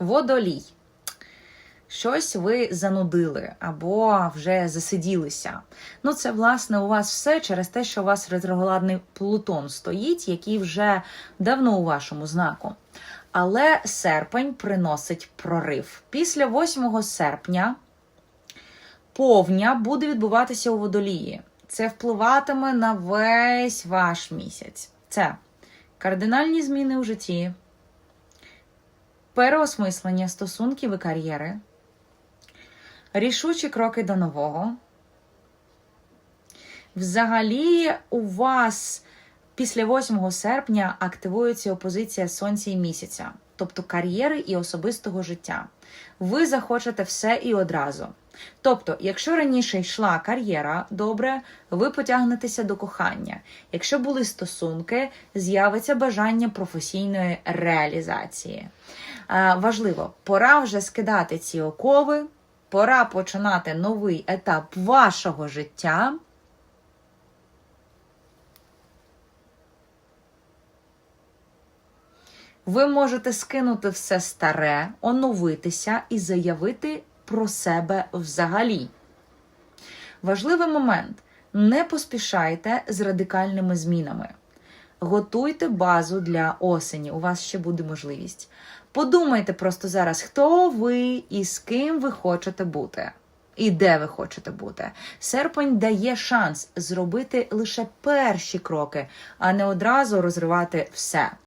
Водолій. Щось ви занудили або вже засиділися. Ну, це, власне, у вас все через те, що у вас ретроградний Плутон стоїть, який вже давно у вашому знаку. Але серпень приносить прорив. Після 8 серпня повня буде відбуватися у водолії. Це впливатиме на весь ваш місяць. Це кардинальні зміни у житті, переосмислення стосунків і кар'єри, рішучі кроки до нового. Взагалі, у вас після 8 серпня активується опозиція Сонця і місяця, тобто кар'єри і особистого життя. Ви захочете все і одразу. Тобто, якщо раніше йшла кар'єра добре, ви потягнетеся до кохання. Якщо були стосунки, з'явиться бажання професійної реалізації. Е, важливо, пора вже скидати ці окови, пора починати новий етап вашого життя. Ви можете скинути все старе, оновитися і заявити про себе взагалі. Важливий момент: не поспішайте з радикальними змінами. Готуйте базу для осені. У вас ще буде можливість. Подумайте просто зараз, хто ви і з ким ви хочете бути. І де ви хочете бути. Серпень дає шанс зробити лише перші кроки, а не одразу розривати все.